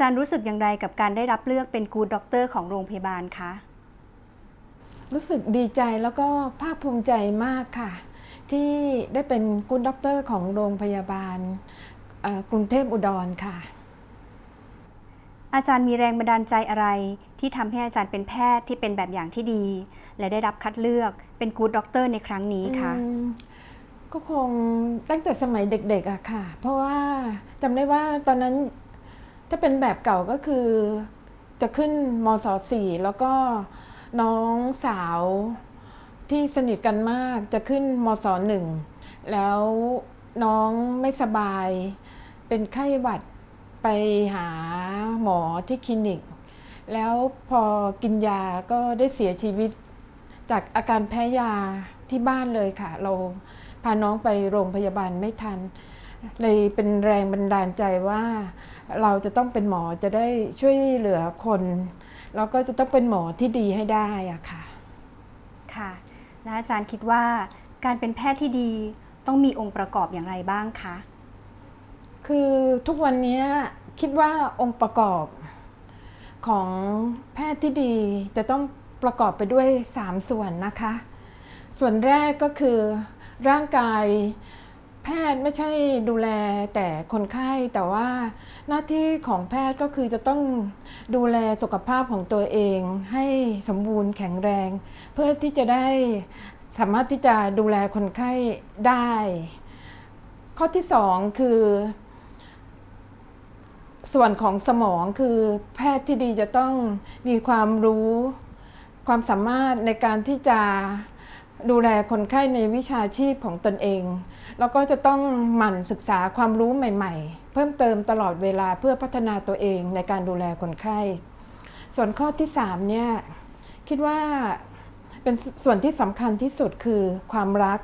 จารย์รู้สึกอย่างไรกับการได้รับเลือกเป็นกูดด็อกเตอร์ของโรงพยาบาลคะ รู้สึกดีใจแล้วก็ภาคภูมิใจมากค่ะ ที่ได้เป็นกุณด็อกเตอร์ของโรงพยาบาลเอ่อกรุงเทพอุดรค่ะ อาจารย์มีแรงบันดาลใจอะไร ที่ทำให้อาจารย์เป็นแพทย์ที่เป็นแบบอย่างที่ดี และได้รับคัดเลือกเป็นกูดด็อกเตอร์ในครั้งนี้คะอืมก็คงตั้งแต่สมัยเด็กๆอะค่ะ เพราะว่าจำได้ว่าตอนนั้น ถ้าเป็นแบบเก่าก็คือจะขึ้นมศสี่แล้วก็น้องสาวที่สนิทกันมากจะขึ้นมศหนึ่งแล้วน้องไม่สบาย เป็นไข้หวัดไปหาหมอที่คลินิก แล้วพอกินยาก็ได้เสียชีวิต จากอาการแพ้ยาที่บ้านเลยค่ะ เราพาน้องไปโรงพยาบาลไม่ทัน เลยเป็นแรงบันดาลใจว่าเราจะต้องเป็นหมอจะได้ช่วยเหลือคนแล้วก็จะต้องเป็นหมอที่ดีให้ได้อะค่ะ ค่ะ และอาจารย์คิดว่าการเป็นแพทย์ที่ดีต้องมีองค์ประกอบอย่างไรบ้างคะ คือทุกวันนี้คิดว่าองค์ประกอบของแพทย์ที่ดีจะต้องประกอบไปด้วย 3 ส่วนนะคะ ส่วนแรกก็คือร่างกาย แพทย์ไม่ใช่ดูแลแต่คนไข้แต่ว่าหน้าที่ของแพทย์ก็คือจะต้องดูแลสุขภาพของตัวเอง ให้สมบูรณ์แข็งแรง เพื่อที่จะได้สามารถที่จะดูแลคนไข้ได้ ข้อที่สองคือ ส่วนของสมองคือแพทย์ที่ดีจะต้องมีความรู้ ความสามารถในการที่จะ ดูแลคนไข้ในวิชาชีพของตนเอง แล้วก็จะต้องหมั่นศึกษาความรู้ใหม่ ๆ เพิ่มเติมตลอดเวลาเพื่อพัฒนาตัวเองในการดูแลคนไข้ ส่วนข้อที่3เนี่ยคิดว่าเป็นส่วนที่สำคัญที่สุดคือความรัก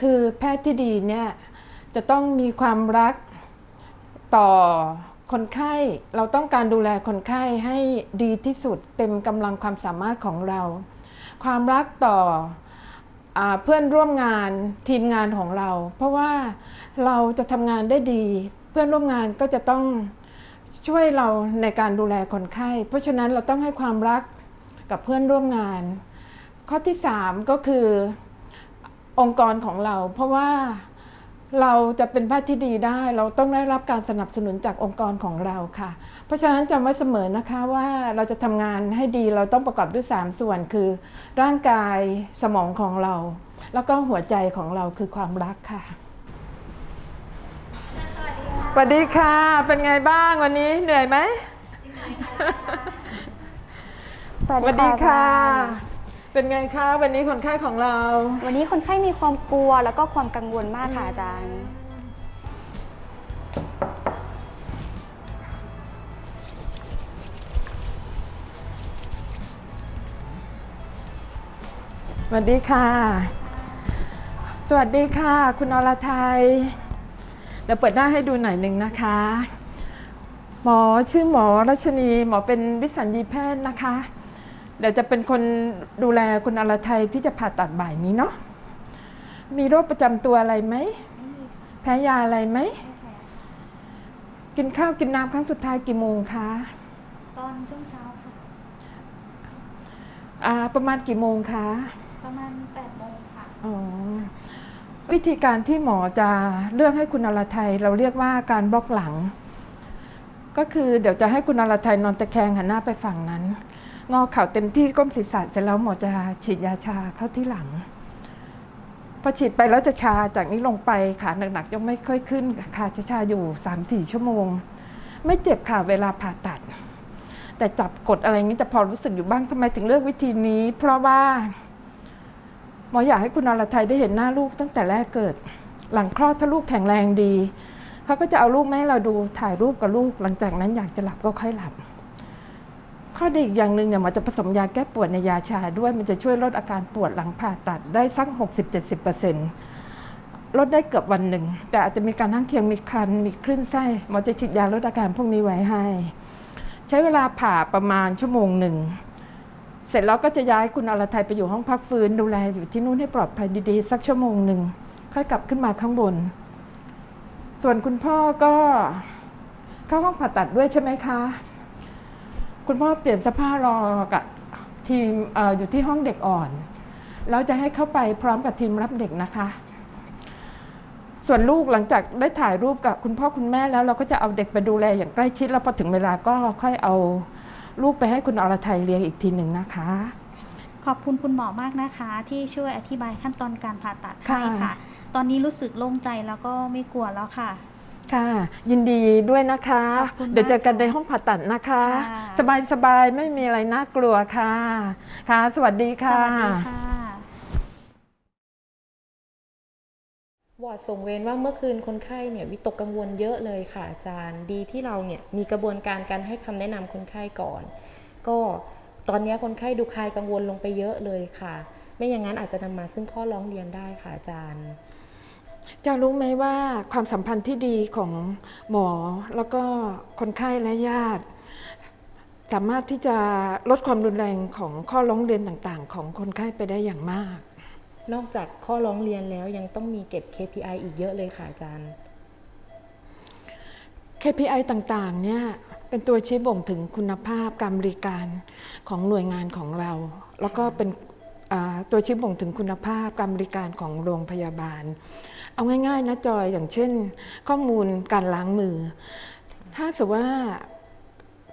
คือแพทย์ที่ดีเนี่ยจะต้องมีความรักต่อคนไข้เราต้องการดูแลคนไข้ให้ดีที่สุดเต็มกำลังความสามารถของเรา ความรักต่อ เพื่อนร่วมงานทีมงานของเรา เพราะว่าเราจะทำงานได้ดี เพื่อนร่วมงานก็จะต้องช่วยเราในการดูแลคนไข้ เพราะฉะนั้นเราต้องให้ความรักกับเพื่อนร่วมงาน ข้อที่ 3 ก็คือองค์กรของเรา เพราะว่า เราจะเป็นแพทย์ที่ดีได้ เราต้องได้รับการสนับสนุนจากองค์กรของเราค่ะ เพราะฉะนั้นจำไว้เสมอนะคะว่าเราจะทำงานให้ดีเราต้องประกอบด้วย 3 ส่วนคือ ร่างกายสมองของเรา แล้วก็หัวใจของเราคือความรักค่ะสวัสดีค่ะ เป็นไงบ้างวันนี้เหนื่อยไหมสวัสดีค่ะ เป็นไงคะวันนี้คนไข้ของเรา วันนี้คนไข้มีความกลัวแล้วก็ความกังวลมากค่ะอาจารย์ สวัสดีค่ะ สวัสดีค่ะ คุณอรไทยเดี๋ยวเปิดหน้าให้ดูหน่อยหนึ่งนะคะ หมอชื่อหมอรัชนี หมอเป็นวิสัญญีแพทย์นะคะ เดี๋ยวจะเป็นคนดูแลคุณอรไทยที่จะผ่าตัดบ่ายนี้เนาะ มีโรคประจำตัวอะไรไหม แพ้ยาอะไรไหม กินข้าวกินน้ำครั้งสุดท้ายกี่โมงคะ ตอนช่วงเช้าค่ะ อ่า ประมาณกี่โมงคะ ประมาณ8โมงค่ะ อ๋อ วิธีการที่หมอจะเลือกให้คุณอรไทยเราเรียกว่าการบล็อกหลัง ก็คือเดี๋ยวจะให้คุณอรไทยนอนตะแคงหันหน้าไปฝั่งนั้น งอเข่าเต็มที่ก้มศีรษะเสร็จแล้วหมอจะฉีดยาชาเข้าที่หลัง พอฉีดไปแล้วจะชาจากนี้ลงไปขาหนักๆยังไม่ค่อยขึ้นขาจะชาอยู่3-4ชั่วโมง ไม่เจ็บค่ะเวลาผ่าตัด แต่จับกดอะไรอย่างนี้จะพอรู้สึกอยู่บ้างทำไมถึงเลือกวิธีนี้ เพราะว่าหมออยากให้คุณอรไทยได้เห็นหน้าลูกตั้งแต่แรกเกิด หลังคลอดถ้าลูกแข็งแรงดีเขาก็จะเอาลูกมาให้เราดูถ่ายรูปกับลูก หลังจากนั้นอยากจะหลับก็ค่อยหลับ ข้อดีอีกอย่างหนึ่งเนี่ยหมอจะผสมยาแก้ปวดในยาชาด้วยมันจะช่วยลดอาการปวดหลังผ่าตัดได้สัก 60-70%ลดได้เกือบวันหนึ่ง แต่อาจจะมีการข้งเคียงมีคันมีคลื่นไส้หมอจะฉีดยาลดอาการพวกนี้ไว้ให้ ใช้เวลาผ่าประมาณชั่วโมงหนึ่งเสร็จแล้วก็จะย้ายคุณอรไทยไปอยู่ห้องพักฟื้นดูแลอยู่ที่นู่นให้ปลอดภัยดีๆ สักชั่วโมงหนึ่งค่อยกลับขึ้นมาข้างบน ส่วนคุณพ่อก็เข้าห้องผ่าตัดด้วยใช่ไหมคะ คุณพ่อเปลี่ยนเสภาพรอกับทีมเอออยู่ที่ห้องเด็กอ่อน แล้วจะให้เข้าไปพร้อมกับทีมรับเด็กนะคะ ส่วนลูกหลังจากได้ถ่ายรูปกับคุณพ่อคุณแม่แล้วเราก็จะเอาเด็กไปดูแลอย่างใกล้ชิด แล้วพอถึงเวลาก็ค่อยเอาลูกไปให้คุณอรไทยเลี้ยงอีกทีหนึ่งนะคะขอบคุณคุณหมอมากนะคะ ที่ช่วยอธิบายขั้นตอนการผ่าตัดค่ะให้ค่ะ ตอนนี้รู้สึกโล่งใจแล้วก็ไม่กลัวแล้วค่ะ ค่ะ ยินดีด้วยนะคะ ขอบคุณมากเดี๋ยวเจอกันในห้องผ่าตัดนะคะ ค่ะ สบายสบายๆไม่มีอะไรน่ากลัวค่ะ ค่ะ สวัสดีสค่ะ วัสดีค่ะ วอร์ดส่งเวรว่าเมื่อคืนคนไข้เนี่ยวิตกกังวลเยอะเลยค่ะอาจารย์ดีที่เราเนี่ยมีกระบวนการการให้คำแนะนำคนไข้ก่อน ก็ตอนนี้คนไข้ดูคลายกังวลลงไปเยอะเลยค่ะ ไม่อย่างนั้นอาจจะนำมาซึ่งข้อร้องเรียนได้ค่ะอาจารย์ จะรู้ไหมว่าความสัมพันธ์ที่ดีของหมอแล้วก็คนไข้และญาติ สามารถที่จะลดความรุนแรงของข้อร้องเรียนต่างๆ ของคนไข้ไปได้อย่างมาก นอกจากข้อร้องเรียนแล้วยังต้องมีเก็บ KPI อีกเยอะเลยค่ะอาจารย์ KPI ต่างๆเนี่ยเป็นตัวชี้บ่งถึงคุณภาพการบริการของหน่วยงานของเรา แล้วก็เป็นอ่า ตัวชี้บ่งถึงคุณภาพการบริการของโรงพยาบาล เอาง่ายๆนะจอยอย่างเช่น ข้อมูลการล้างมือ ถ้าสมมติว่า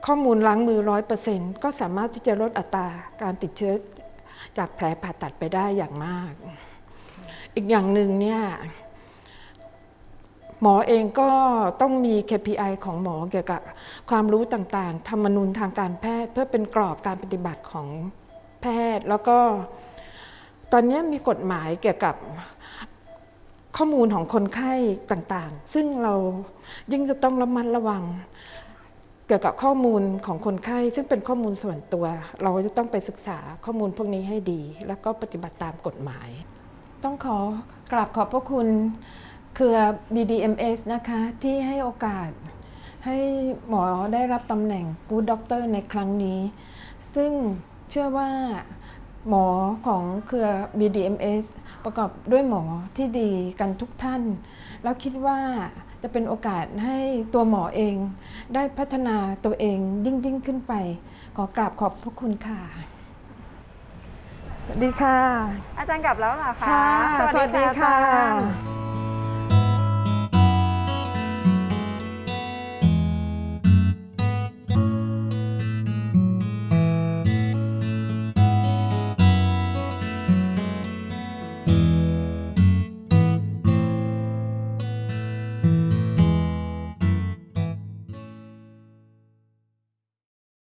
ข้อมูลล้างมือร้อยเปอร์เซ็นต์ก็สามารถที่จะลดอัตราการติดเชื้อจากแผลผ่าตัดไปได้อย่างมาก อีกอย่างหนึ่งเนี่ยหมอเองก็ต้องมี KPI ของหมอเกี่ยวกับความรู้ต่างๆ ธรรมนูญทางการแพทย์ เพื่อเป็นกรอบการปฏิบัติของ พทย์ แล้วก็ตอนนี้มีกฎหมายเกี่ยวกับข้อมูลของคนไข้ต่างๆ ซึ่งเรายิ่งจะต้องระมัดระวัง เกี่ยวกับข้อมูลของคนไข้ ซึ่งเป็นข้อมูลส่วนตัว เราจะต้องไปศึกษาข้อมูลพวกนี้ให้ดี แล้วก็ปฏิบัติตามกฎหมาย ต้องขอกราบขอบพระคุณเครือ BDMS นะคะที่ให้โอกาสให้หมอได้รับตำแหน่ง Good Doctor ในครั้งนี้ ซึ่ง เชื่อว่าหมอของเครือ BDMS ประกอบด้วยหมอที่ดีกันทุกท่าน แล้วคิดว่าจะเป็นโอกาสให้ตัวหมอเอง ได้พัฒนาตัวเองยิ่งยิ่งขึ้นไป ขอกราบขอบพระคุณค่ะ สวัสดีค่ะ อาจารย์กลับแล้วเหรอคะ ค่ะสวัสดีค่ะอาจารย์